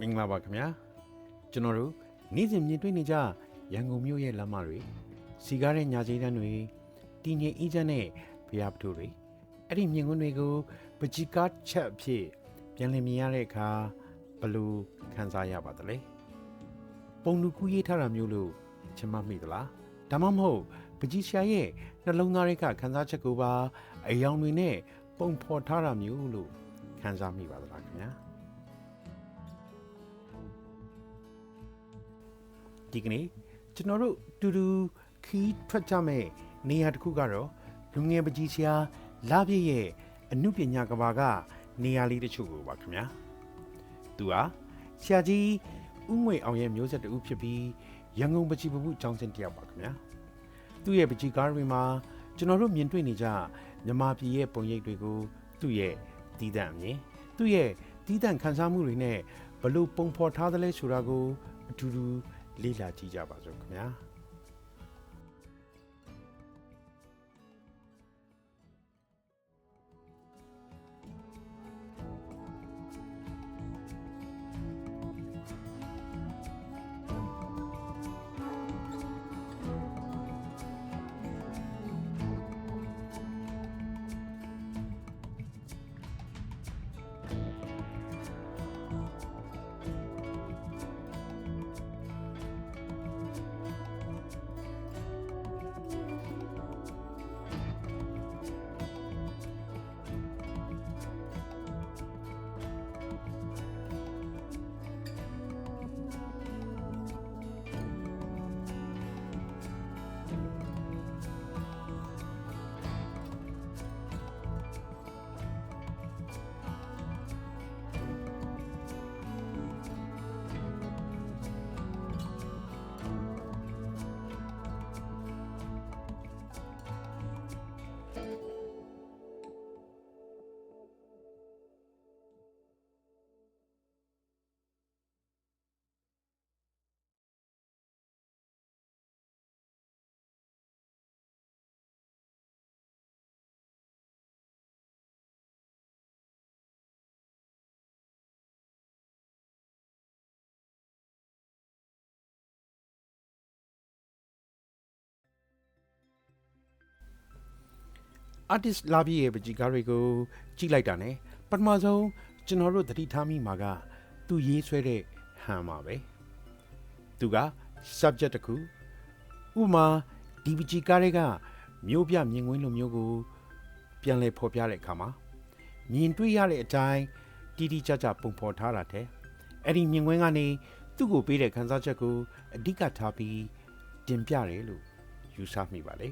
မင်္ဂလာပါခင်ဗျာကျွန်တော်တို့နေ့စဉ်မြင်တွေ့နေကြရန်ကုန်မြို့ရဲ့လမ်းမတွေစီကားတဲ့ညာကြီးတန်းတွေတည်ငြိမ်အေးချမ်းတဲ့ဘုရားပထုတွေအဲ့ဒီမြင်ကွင်းတွေကိုပကြီကားချက်အဖြစ်ပြန်လည်မြင်ရတဲ့အခါဘယ်လို့ခံစားရပါသလဲပုံလူကူးရေးထားတာမျိုးလို့ချင်မမိသလားဒါမှမဟုတ်ပကြီရှာရဲ့နှလုံးသားတွေကခံစားချက်ကိုပါအယောင်တွေနဲ့ပုံဖော်ထားတာမျိုးလို့ခံစားမိပါသလားခင်ဗျာ ဒီကနေ့ကျွန်တော်တို့တူတူခီးထွက်ကြမဲ့နေရာတစ်ခုကတော့လူငယ်ပကြီးဆရာလာပြည့်ရဲ့အမှုပညာကဘာကနေရာလေးတချို့ကိုပါခင်ဗျာသူဟာဆရာကြီးဦးငွေအောင်ရဲ့မျိုးဆက်တူဖြစ်ပြီးရန်ကုန်ပကြီးပမှုကျောင်းစင်တစ်ယောက်ပါခင်ဗျာသူ့ရဲ့ပကြီးကားတွေမှာကျွန်တော်တို့မြင်တွေ့နေကြမြမပြည်ရဲ့ပုံရိပ်တွေကိုသူ့ရဲ့တီးတန့်အမြင်သူ့ရဲ့တီးတန့်ခန်းစားမှုတွေနဲ့ဘလို့ပုံဖော်ထားသလဲဆိုတာကိုအတူတူ လေ့လာကြည့်ကြပါစို့ခင်ဗျာ artist လာပြီးရဲ့ပကြီကားတွေကိုကြည့်လိုက်တာ ਨੇ ပထမဆုံးကျွန်တော်တို့သတိထားမိမှာက သူရေးဆွဲတဲ့ဟန်ပါပဲသူက subject တစ်ခုဥပမာဒီပကြီကားတွေကမျိုးပြမြင်ကွင်းလိုမျိုးကို ပြန်လဲဖော်ပြတဲ့အခါမှာမြင်တွေ့ရတဲ့အတိုင်းတီတီကြကြပုံဖော်ထားတာတဲ့အဲ့ဒီမြင်ကွင်းကနေသူ့ကိုပေးတဲ့ခန်းစားချက်ကိုအဓိကထားပြီးတင်ပြတယ်လို့ယူဆမိပါလေ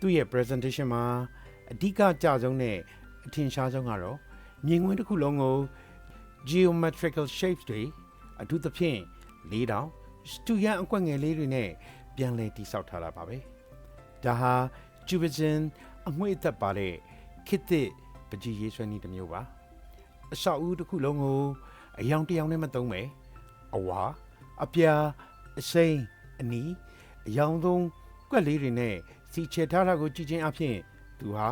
သူ့ရဲ့ presentation မှာအဓိကကြဆုံးနဲ့အထင်ရှားဆုံးကတော့မြင်ကွင်းတစ်ခုလုံးကို geometrical shapes တွေအထူးသဖြင့်လေးတောင်စတူယန်အကွက်ငယ်လေးတွေနဲ့ပြန်လည်တိစောက်ထားတာပါပဲဒါဟာ cubism အငွေ့အသက်ပါတဲ့ခေတ်သစ်ပကြီးရေးဆွဲနည်းတစ်မျိုးပါအဆောက်အဦတစ်ခုလုံးကိုအယောင်တစ်ယောင်နဲ့မသုံးပဲအဝါအပြာအစိမ်းအနီအယောင်သုံးကွက်လေးတွေနဲ့ စီချေထားတာကိုကြည့်ချင်းအဖြစ်သူဟာ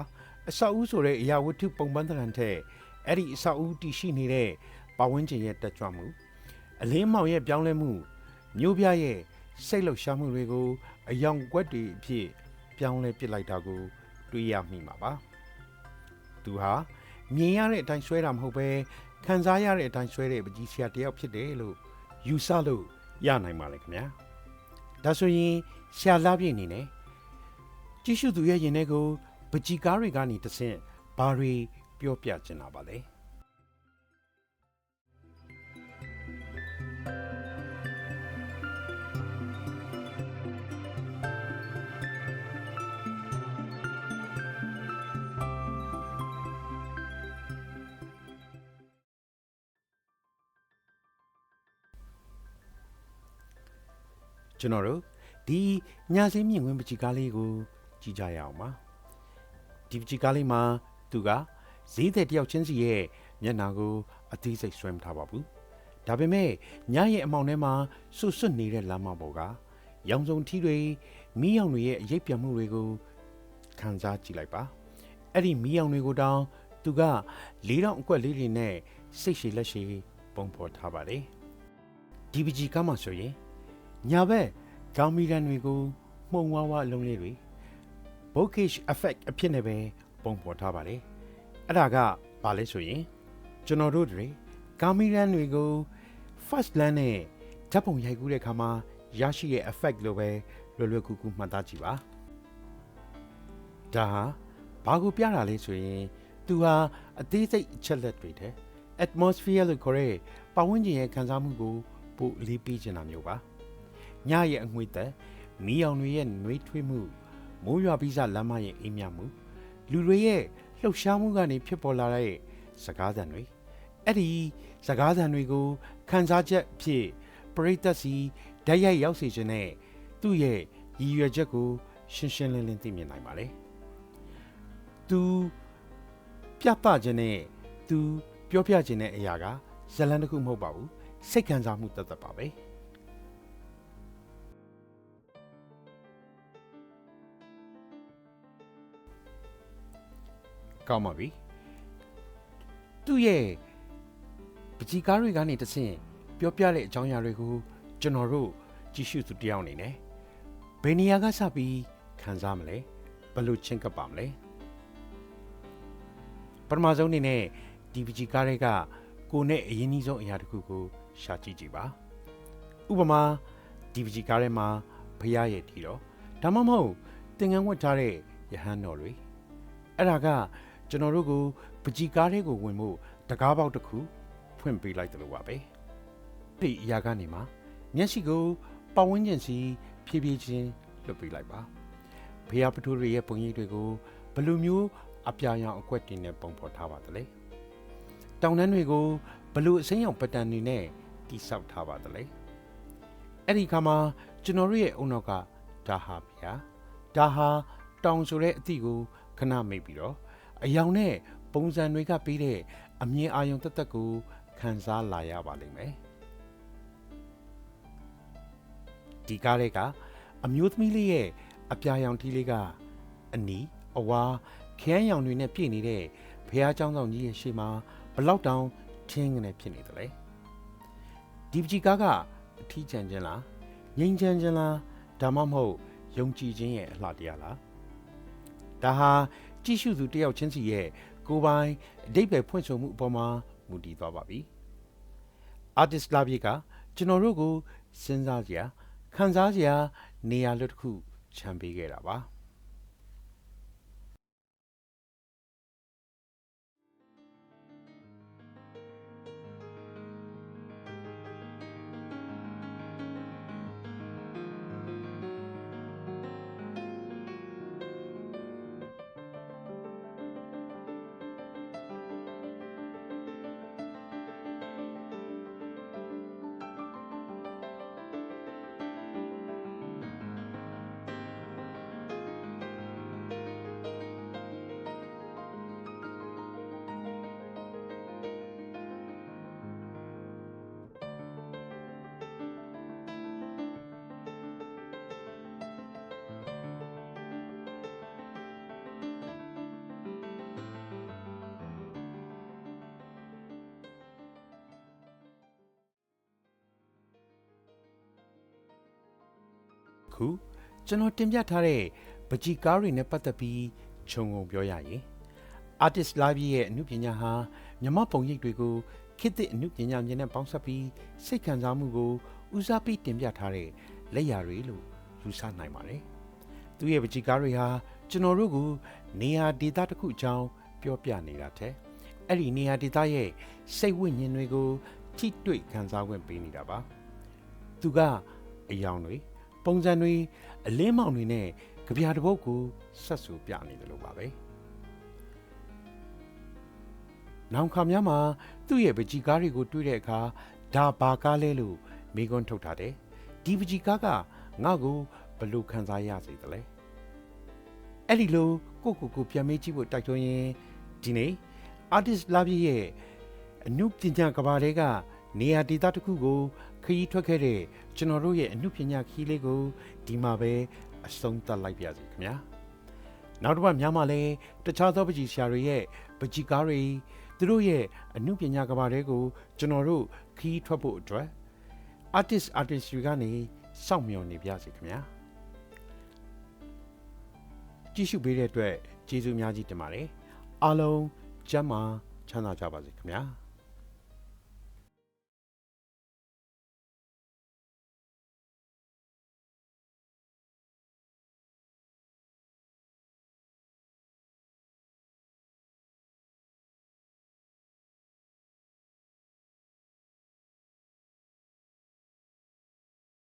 အဆောက်အဦဆိုတဲ့အရာဝတ္ထုပုံပန်းသဏ္ဍာန်ထက်အဲ့ဒီအဆောက်အဦတည်ရှိနေတဲ့ပတ်ဝန်းကျင်ရဲ့တက်ကြွမှုအလင်းမောင်ရဲ့ပြောင်းလဲမှုမျိုးပြရဲ့စိတ်လှုပ်ရှားမှုတွေကိုအယောင်ကွက်တွေအဖြစ်ပြောင်းလဲပစ်လိုက်တာကိုတွေ့ရမိမှာပါသူဟာမြင်ရတဲ့အတိုင်းဆွဲတာမဟုတ်ပဲခံစားရတဲ့အတိုင်းဆွဲတဲ့ပကြီးဆရာတယောက်ဖြစ်တယ်လို့ယူဆလို့ရနိုင်ပါလေခင်ဗျာဒါဆိုရင်ရှာလာပြည့်အနေနဲ့ ကြည့်ရှုသူရဲ့ရင်ထဲကိုပကြီကားတွေကနေတဆင့်ဘာတွေပြောပြချင်တာပါလဲကျွန်တော်တို့ဒီညာစင်းမြင့်ဝင်ပကြီကားလေးကို ကြည့်ကြရအောင်ပါဒီပကြီကားလေးမှာသူကဈေးတဲ့တယောက်ချင်းစီရဲ့မျက်နှာကိုအသေးစိတ်ဆွဲမထားပါဘူးဒါပေမဲ့ညရဲ့အမောင်ထဲမှာဆွတ်ဆွတ်နေတဲ့လမ်းမပေါ်ကရောင်စုံထီးတွေမီးရောင်တွေရဲ့အရေးပြမှုတွေကိုခံစားကြည့်လိုက်ပါအဲ့ဒီမီးရောင်တွေကိုတောင်သူကလေးတောင်အကွက်လေးတွေနဲ့စိတ်ရှည်လက်ရှည်ပုံဖော်ထားပါတယ်ဒီပကြီးကားမှာဆိုရင်ညာဘက်ကောင်းမီရန်တွေကိုမှုံဝါးဝါအလုံးလေးတွေ bokeh effect အဖြစ်နဲ့ပဲပုံဖော်ထားပါတယ်အဲ့ဒါကဘာလဲဆိုရင်ကျွန်တော်တို့တွေကာမီရန်တွေကို first land နဲ့ဓာတ်ပုံရိုက်ကူးတဲ့အခါမှာရရှိတဲ့ effect လို့ပဲလွယ်လွယ်ကူကူမှတ်သားကြည့်ပါဒါဟာဘာကိုပြတာလဲဆိုရင်သူဟာအသေးစိတ်အချက်လက်တွေတဲ့ atmosphere လို့ခေါ်တဲ့ပတ်ဝန်းကျင်ရဲ့ခံစားမှုကိုပိုအလေးပေးချင်တာမျိုးပါညရဲ့အငွေသက်မီးအောင်တွေရဲ့နှွေးထွေးမှု မိုးရွာပြီးစလမ်းမရဲ့အိမ်မြမှုလူတွေရဲ့လှုပ်ရှားမှုကနေဖြစ်ပေါ်လာတဲ့စကားသံတွေအဲ့ဒီစကားသံတွေကိုခန်းစားချက်ဖြစ်ပရိသတ်စီဓာတ်ရိုက်ရောက်စေခြင်းနဲ့သူ့ရဲ့ရည်ရွယ်ချက်ကိုရှင်းရှင်းလင်းလင်းသိမြင်နိုင်ပါလေ။ तू ပြသခြင်းနဲ့ तू ပြောပြခြင်းတဲ့အရာကဇလန်တစ်ခုမဟုတ်ပါဘူးစိတ်ခံစားမှုတသက်ပါပဲ ကောင်းပါပြီသူ့ရဲ့ပကြီးကားတွေကနေတဆင့်ပြောပြတဲ့အကြောင်းအရာတွေကိုကျွန်တော်တို့ကြည့်ရှုသူတယောက်အနေနဲ့ဘယ်နေရာကစပြီးခံစားမလဲဘယ်လိုချင်းကပ်ပါမလဲပထမဆုံးအနေနဲ့ဒီပကြီးကားတွေကကိုနဲ့အရင်ကြီးဆုံးအရာတစ်ခုကိုရှာကြည့်ကြည့်ပါဥပမာဒီပကြီးကားထဲမှာဖရားရဲ့ထီတော့ဒါမှမဟုတ်သင်္ကန်းဝတ်ထားတဲ့ယဟန်တော်တွေအဲ့ဒါက ကျွန်တော်တို့ကိုပကြီးကားတွေကိုဝင်ဖို့တကားပေါက်တစ်ခုဖွင့်ပေးလိုက်တယ်လို့ပါပဲဒီအရာကနေမှာမျက်စိကိုပတ်ဝန်းကျင်စီဖြည်းဖြည်းချင်းလွတ်ပေးလိုက်ပါဖရားပထိုးတွေရဲ့ပုံရိပ်တွေကိုဘယ်လိုမျိုးအပြာရောင်အကွက်တင်နဲ့ပုံဖော်ထားပါသလဲတောင်တန်းတွေကိုဘလို့အစိမ်းရောင်ပတန်တွေနဲ့တိဆောက်ထားပါသလဲအဲ့ဒီခါမှာကျွန်တော်တို့ရဲ့အုံနောက်ကဒါဟာဗျာဒါဟာတောင်ဆိုတဲ့အသည့်ကိုခဏမိတ်ပြီးတော့ အယောင်နဲ့ပုံစံတွေကပေးတဲ့အမြင်အာရုံတက်တက်ကိုခံစားလာရပါလိမ့်မယ်ဒီကားလေးကအမျိုးသမီးလေးရဲ့အပြာရောင်ထီးလေးကအနီအဝါခရမ်းရောင်တွေနဲ့ပြည့်နေတဲ့ဘုရားကျောင်းဆောင်ကြီးရဲ့ရှေ့မှာဘလောက်တောင်ထင်းကနေဖြစ်နေတယ်လေဒီပကြီးကားကအထီးကျန်ခြင်းလားငြိမ်ချမ်းခြင်းလားဒါမှမဟုတ်ယုံကြည်ခြင်းရဲ့အလှတရားလား ဒါဟာကြည့်ရှုသူတယောက်ချင်းစီရဲ့ကိုယ်ပိုင်အဓိပ္ပာယ်ဖွင့်ဆိုမှုအပေါ်မှာမူတည်သွားပါပြီ artist လာပြေကကျွန်တော်တို့ကိုစဉ်းစားစရာခံစားစရာနေရာလွတ်တစ်ခုခြံပေးခဲ့တာပါ ခုကျွန်တော်တင်ပြထားတဲ့ပကြီးကားတွေနဲ့ပတ်သက်ပြီးခြုံငုံပြောရရင် artist live ရဲ့အမှုပညာဟာမြမပုံရိပ်တွေကိုခေတ်သစ်အမှုပညာမြင်နဲ့ပေါင်းစပ်ပြီးစိတ်ခံစားမှုကိုဦးစားပေးတင်ပြထားတဲ့လက်ရာတွေလို့ယူဆနိုင်ပါတယ်။သူရဲ့ပကြီးကားတွေဟာကျွန်တော်တို့ကိုနေရာဒေသတစ်ခုအကြောင်းပြောပြနေတာတဲ့အဲ့ဒီနေရာဒေသရဲ့စိတ်ဝိညာဉ်တွေကိုထိတွေ့ခံစား권ပေးနေတာပါ။သူကအယောင်တွေ ပုံစံတွေအလင်းမောင်တွေနဲ့ကြပြတပုတ်ကိုဆက်ဆူပြနေတယ်လို့ပါပဲနောင်ခါများမှာသူ့ရဲ့ပကြီကားတွေကိုတွေးတဲ့အခါဒါဘာကားလဲလို့မိကွန်းထုတ်ထားတယ်ဒီပကြီကားကငါ့ကိုဘလို့ခံစားရစေသလဲအဲ့ဒီလိုကိုကိုကိုပြန်မေးကြည့်ဖို့တိုက်တွန်းရင်ဒီနေ့ artist လာပြည့်ရဲ့အနုပညာကဘာတွေက နေရာဒေသတစ်ခုကိုခရီးထွက်ခဲ့တဲ့ကျွန်တော်တို့ရဲ့အမှုပညာခီးလေးကိုဒီမှာပဲအဆုံးသတ်လိုက်ပါစီခင်ဗျာနောက်တစ်ပတ်များမှလည်းတခြားသောပကြီးဆရာတွေရဲ့ပကြီးကားတွေသူတို့ရဲ့အမှုပညာကဘာတွေကိုကျွန်တော်တို့ခီးထွက်ဖို့အတွက် artist artist တွေကနေစောင့်မျှော်နေပြစေခင်ဗျာကြည့်ရှုပေးတဲ့အတွက်ကျေးဇူးအများကြီးတင်ပါတယ်အားလုံးကျမ်းမာချမ်းသာကြပါစေခင်ဗျာ